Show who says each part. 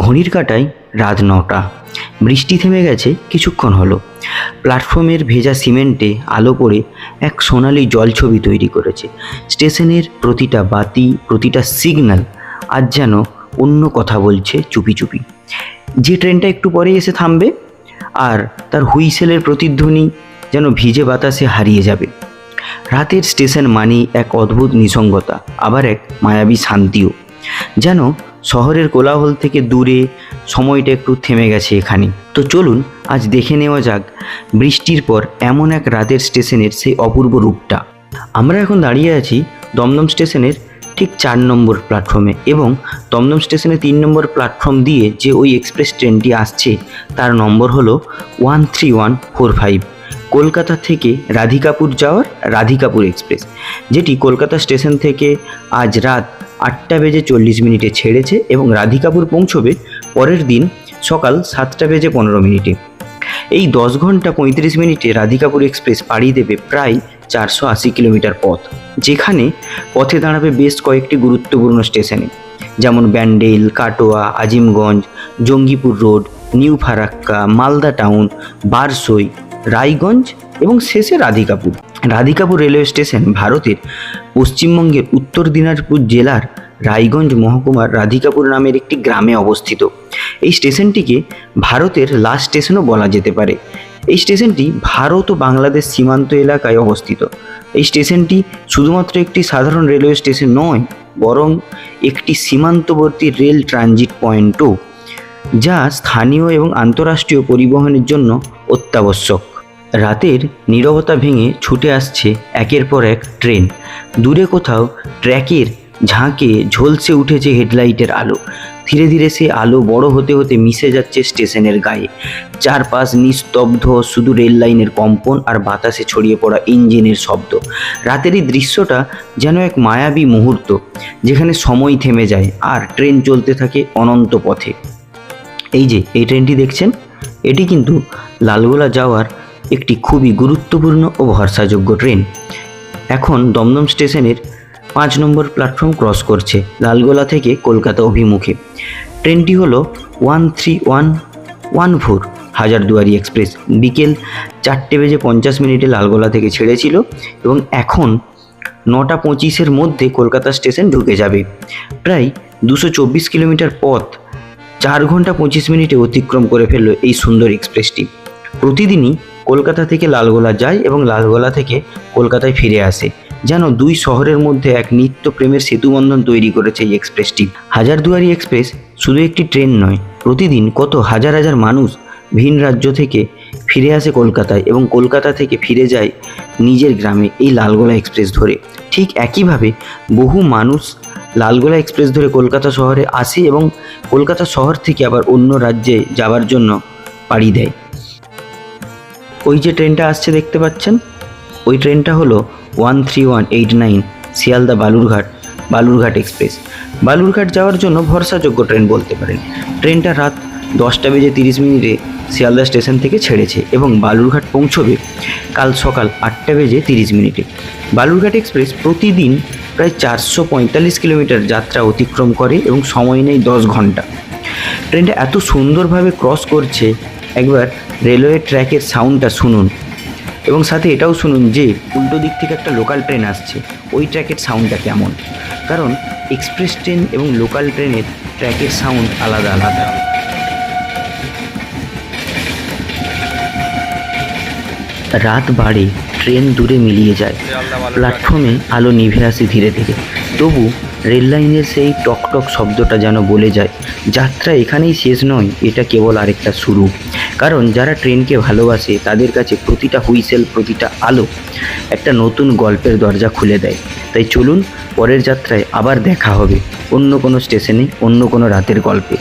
Speaker 1: ঘড়ির কাঁটায় রাত নটা। বৃষ্টি থেমে গেছে কিছুক্ষণ হলো। প্ল্যাটফর্মের ভেজা সিমেন্টে আলো পড়ে এক সোনালি জলছবি তৈরি করেছে। স্টেশনের প্রতিটা বাতি, প্রতিটা সিগন্যাল আজ যেন অন্য কথা বলছে চুপি চুপি। যে ট্রেনটা একটু পরে এসে থামবে আর তার হুইসেলের প্রতিধ্বনি যেন ভিজে বাতাসে হারিয়ে যাবে। রাতের স্টেশন মানেই এক অদ্ভুত নিসঙ্গতা, আবার এক মায়াবী শান্তিও। যেন শহরের কোলাহল থেকে দূরে সময়টা একটু থেমে গেছে এখানে। তো চলুন, আজ দেখে নেওয়া যাক বৃষ্টির পর এমন এক রাতের স্টেশনের সেই অপূর্ব রূপটা। আমরা এখন দাঁড়িয়ে আছি দমদম স্টেশনের ঠিক চার নম্বর প্ল্যাটফর্মে এবং দমদম স্টেশনে তিন নম্বর প্ল্যাটফর্ম দিয়ে যে ওই এক্সপ্রেস ট্রেনটি আসছে, তার নম্বর হলো one three one four five. Kolkata থেকে রাধিকাপুর যাওয়ার রাধিকাপুর এক্সপ্রেস, যেটি কলকাতা স্টেশন থেকে আজ রাত আটটা বেজে চল্লিশ মিনিটে ছেড়েছে এবং রাধিকাপুর পৌঁছবে পরের দিন সকাল সাতটা বেজে পনেরো মিনিটে। এই দশ ঘণ্টা পঁয়ত্রিশ মিনিটে রাধিকাপুর এক্সপ্রেস পাড়ি দেবে প্রায় চারশো আশি কিলোমিটার পথ, যেখানে পথে দাঁড়াবে বেশ কয়েকটি গুরুত্বপূর্ণ স্টেশনে, যেমন Bandel, Katwa, Azimganj, Jangipur road, new Farakka, Malda town, Barsoi Raiganj এবং শেষে রাধিকাপুর। রাধিকাপুর রেলওয়ে স্টেশন ভারতের পশ্চিমবঙ্গের উত্তর দিনাজপুর জেলার রায়গঞ্জ মহকুমার রাধিকাপুর নামের একটি গ্রামে অবস্থিত। এই স্টেশনটিকে ভারতের লাস্ট স্টেশনও বলা যেতে পারে। এই স্টেশনটি ভারত ও বাংলাদেশ সীমান্ত এলাকায় অবস্থিত। এই স্টেশনটি শুধুমাত্র একটি সাধারণ রেলওয়ে স্টেশন নয়, বরং একটি সীমান্তবর্তী রেল ট্রানজিট পয়েন্টও, যা স্থানীয় এবং আন্তঃরাষ্ট্রীয় পরিবহনের জন্য অত্যাবশ্যক। রাতের নীরবতা ভেঙে ছুটে আসছে একের পর এক ট্রেন। দূরে কোথাও ট্র্যাকের ঝাঁকে ঝলসে উঠেছে হেডলাইটের আলো। ধীরে ধীরে সে আলো বড় হতে হতে মিশে যাচ্ছে স্টেশনের গায়ে। চারপাশ নিস্তব্ধ, শুধু রেল লাইনের কম্পন আর বাতাসে ছড়িয়ে পড়া ইঞ্জিনের শব্দ। রাতের এই দৃশ্যটা যেন এক মায়াবী মুহূর্ত, যেখানে সময় থেমে যায় আর ট্রেন চলতে থাকে অনন্ত পথে। এই যে, এই ট্রেনটি দেখছেন? এটি কিন্তু লালগোলা যাওয়ার একটি খুবই গুরুত্বপূর্ণ ও ভরসাযোগ্য ট্রেন। এখন দমদম স্টেশনের পাঁচ নম্বর প্ল্যাটফর্ম ক্রস করছে লালগোলা থেকে কলকাতা অভিমুখে। ট্রেনটি হলো one three one one four, Hazarduari express. বিকেল চারটে বেজে পঞ্চাশ মিনিটে লালগোলা থেকে ছেড়েছিল এবং এখন নটা পঁচিশের মধ্যে কলকাতা স্টেশন ঢুকে যাবে। প্রায় দুশো চব্বিশ কিলোমিটার পথ চার ঘণ্টা পঁচিশ মিনিটে অতিক্রম করে ফেলল এই সুন্দর এক্সপ্রেসটি। প্রতিদিনই কলকাতা থেকে লালগোলা যায় এবং লালগোলা থেকে কলকাতায় ফিরে আসে, যেন দুই শহরের মধ্যে এক নিত্য প্রেমের সেতুবন্ধন তৈরি করেছে এই এক্সপ্রেসটি হাজারদুয়ারি এক্সপ্রেস শুধু একটি ট্রেন নয়, প্রতিদিন কত হাজার হাজার মানুষ ভিন রাজ্য থেকে ফিরে আসে কলকাতায় এবং কলকাতা থেকে ফিরে যায় নিজের গ্রামে এই লালগোলা এক্সপ্রেস ধরে। ঠিক একইভাবে বহু মানুষ লালগোলা এক্সপ্রেস ধরে কলকাতা শহরে আসে এবং কলকাতা শহর থেকে আবার অন্য রাজ্যে যাওয়ার জন্য পাড়ি দেয়। ওই যে ট্রেনটা আসছে দেখতে পাচ্ছেন? ওই ট্রেনটা হলো one three one eight nine Sealdah Balurghat Balurghat express. Balurghat যাওয়ার জন্য ভরসাযোগ্য ট্রেন বলতে পারেন। ট্রেনটা রাত দশটা বেজে তিরিশ মিনিটে শিয়ালদা স্টেশন থেকে ছেড়েছে এবং বালুরঘাট পৌঁছবে কাল সকাল আটটা বেজে তিরিশ মিনিটে। বালুরঘাট এক্সপ্রেস প্রতিদিন প্রায় চারশো পঁয়তাল্লিশ কিলোমিটার যাত্রা অতিক্রম করে এবং সময় নেয় দশ ঘণ্টা। ট্রেনটা এত সুন্দরভাবে ক্রস করছে একবার রেলওয়ে ট্র্যাকের সাউন্ডটা শুনুন। এবং সাথে এটাও শুনুন যে উল্টো দিক থেকে একটা লোকাল ট্রেন আসছে, ওই ট্র্যাকের সাউন্ডটা কেমন? কারণ এক্সপ্রেস ট্রেন এবং লোকাল ট্রেনের ট্র্যাকের সাউন্ড আলাদা আলাদা। রাত বাড়ে, ট্রেন দূরে মিলিয়ে যায়। প্ল্যাটফর্মে আলো নিভে আসে ধীরে ধীরে। তবু রেললাইনের সেই টকটক শব্দটা যেন বলে যায়, যাত্রা এখানেই শেষ নয়, এটা কেবল আরেকটা শুরু। কারণ যারা ট্রেনকে ভালোবাসে, তাদের কাছে প্রতিটা হুইসেল, প্রতিটা আলো একটা নতুন গল্পের দরজা খুলে দেয়। তাই চলুন, পরের যাত্রায় আবার দেখা হবে। অন্য কোনো স্টেশনে, অন্য কোনো রাতের গল্পে।